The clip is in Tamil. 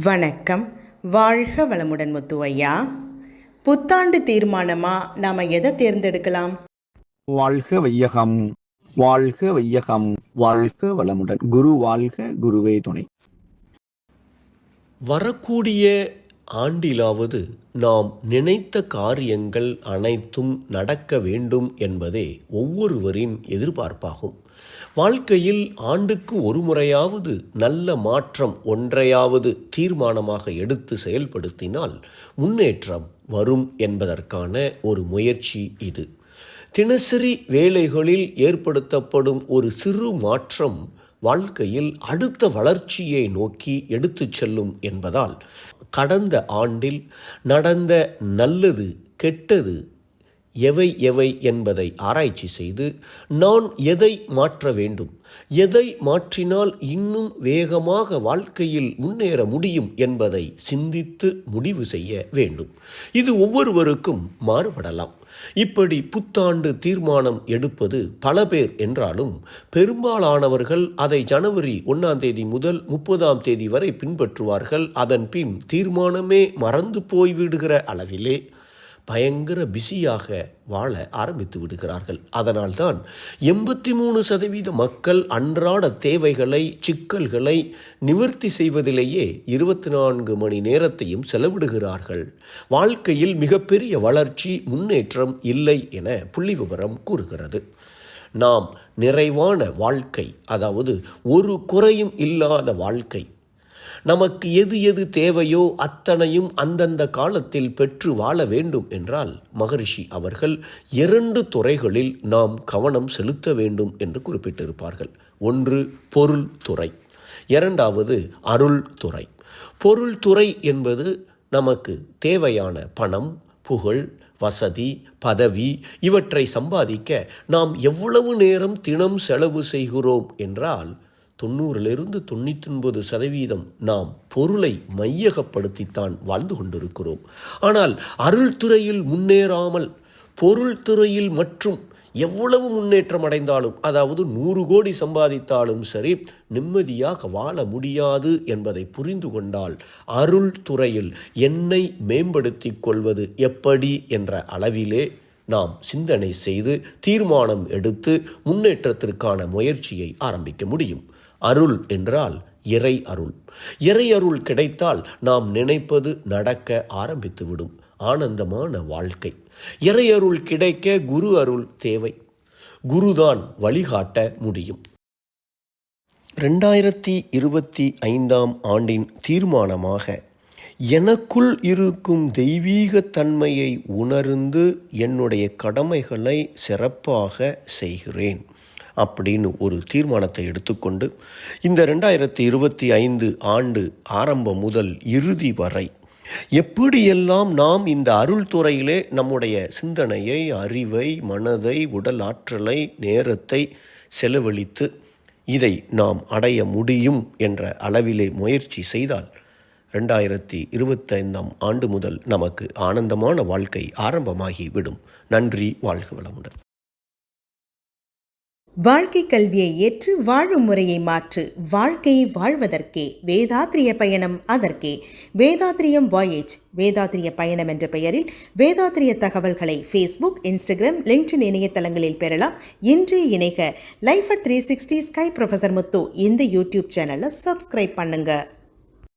வணக்கம். வாழ்க வளமுடன் முத்து ஐயா புத்தாண்டு தீர்மானமாக நாம் எதை தேர்ந்தெடுக்கலாம்? வாழ்க வையகம் வாழ்க வையகம் வாழ்க வளமுடன். குரு வாழ்க குருவே துணை. வரக்கூடிய ஆண்டிலாவது நாம் நினைத்த காரியங்கள் அனைத்தும் நடக்க வேண்டும் என்பதே ஒவ்வொருவரின் எதிர்பார்ப்பாகும். வாழ்க்கையில் ஆண்டுக்கு ஒரு முறையாவது நல்ல மாற்றம் ஒன்றையாவது தீர்மானமாக எடுத்து செயல்படுத்தினால் முன்னேற்றம் வரும் என்பதற்கான ஒரு முயற்சி இது. தினசரி வேலைகளில் ஏற்படுத்தப்படும் ஒரு சிறு மாற்றம் வாழ்க்கையில் அடுத்த வளர்ச்சியை நோக்கி எடுத்துச் செல்லும் என்பதால் கடந்த ஆண்டில் நடந்த நல்லது கெட்டது எவை எவை என்பதை ஆராய்ச்சி செய்து நான் எதை மாற்ற வேண்டும்? எதை மாற்றினால் இன்னும் வேகமாக வாழ்க்கையில் முன்னேற முடியும் என்பதை சிந்தித்து முடிவு செய்ய வேண்டும். இது ஒவ்வொருவருக்கும் மாறுபடலாம். இப்படி புத்தாண்டு தீர்மானம் எடுப்பது பல பேர் என்றாலும் பெரும்பாலானவர்கள் அதை ஜனவரி ஒன்றாம் தேதி முதல் முப்பதாம் தேதி வரை பின்பற்றுவார்கள். அதன் பின் தீர்மானமே மறந்து போய்விடுகிற அளவிலே பயங்கர பிஸியாக வாழ ஆரம்பித்து விடுகிறார்கள். அதனால்தான் எண்பத்தி மூணு சதவீத மக்கள் அன்றாட தேவைகளை சிக்கல்களை நிவர்த்தி செய்வதிலேயே இருபத்தி நான்கு மணி நேரத்தையும் செலவிடுகிறார்கள். வாழ்க்கையில் மிகப்பெரிய வளர்ச்சி முன்னேற்றம் இல்லை என புள்ளி விவரம் கூறுகிறது. நாம் நிறைவான வாழ்க்கை அதாவது ஒரு குறையும் இல்லாத வாழ்க்கை நமக்கு எது எது தேவையோ அத்தனையும் அந்தந்த காலத்தில் பெற்று வாழ வேண்டும் என்றால் மகரிஷி அவர்கள் இரண்டு துறைகளில் நாம் கவனம் செலுத்த வேண்டும் என்று குறிப்பிட்டிருப்பார்கள். ஒன்று பொருள் துறை இரண்டாவது அருள் துறை. பொருள் துறை என்பது நமக்கு தேவையான பணம் புகழ் வசதி பதவி இவற்றை சம்பாதிக்க நாம் எவ்வளவு நேரம் தினம் செலவு செய்கிறோம் என்றால் தொண்ணூறிலிருந்து தொண்ணூற்றி ஒன்பது சதவீதம் நாம் பொருளை மையகப்படுத்தித்தான் வாழ்ந்து கொண்டிருக்கிறோம். ஆனால் அருள் துறையில் முன்னேறாமல் பொருள் துறையில் மற்றும் எவ்வளவு முன்னேற்றம் அடைந்தாலும் அதாவது நூறு கோடி சம்பாதித்தாலும் சரி நிம்மதியாக வாழ முடியாது என்பதை புரிந்து கொண்டால் அருள் துறையில் என்னை மேம்படுத்திக் கொள்வது எப்படி என்ற அளவிலே நாம் சிந்தனை செய்து தீர்மானம் எடுத்து முன்னேற்றத்திற்கான முயற்சியை ஆரம்பிக்க முடியும். அருள் என்றால் இறை அருள். இறை அருள் கிடைத்தால் நாம் நினைப்பது நடக்க ஆரம்பித்துவிடும் ஆனந்தமான வாழ்க்கை. இறை அருள் கிடைக்க குரு அருள் தேவை. குருதான் வழிகாட்ட முடியும். ரெண்டாயிரத்தி இருபத்தி ஐந்தாம் ஆண்டின் தீர்மானமாக எனக்குள் இருக்கும் தெய்வீக தன்மையை உணர்ந்து என்னுடைய கடமைகளை சிறப்பாக செய்கிறேன் அப்படின்னு ஒரு தீர்மானத்தை எடுத்துக்கொண்டு இந்த ரெண்டாயிரத்தி இருபத்தி ஐந்து ஆண்டு ஆரம்பம் முதல் இறுதி வரை எப்படியெல்லாம் நாம் இந்த அருள் துறையிலே நம்முடைய சிந்தனையை அறிவை மனதை உடல் ஆற்றலை நேரத்தை செலவழித்து இதை நாம் அடைய முடியும் என்ற அளவிலே முயற்சி செய்தால் ரெண்டாயிரத்தி இருபத்தைந்தாம் ஆண்டு முதல் நமக்கு ஆனந்தமான வாழ்க்கை ஆரம்பமாகி விடும் நன்றி வாழ்க வளமுடன். வாழ்க்கை கல்வியை ஏற்று வாழும் முறையை மாற்று வாழ்க்கையை வாழ்வதற்கே வேதாத்திரிய பயணம் அதற்கே. வேதாத்திரியம் வாயேஜ் வேதாத்திரிய பயணம் என்ற பெயரில் வேதாத்திரிய தகவல்களை ஃபேஸ்புக் இன்ஸ்டாகிராம் லிங்க்டின் இணையதளங்களில் பெறலாம். இன்றே இணைக. Life at three sixty sky professor Muthu இந்த யூடியூப் சேனலை சப்ஸ்கிரைப் பண்ணுங்கள்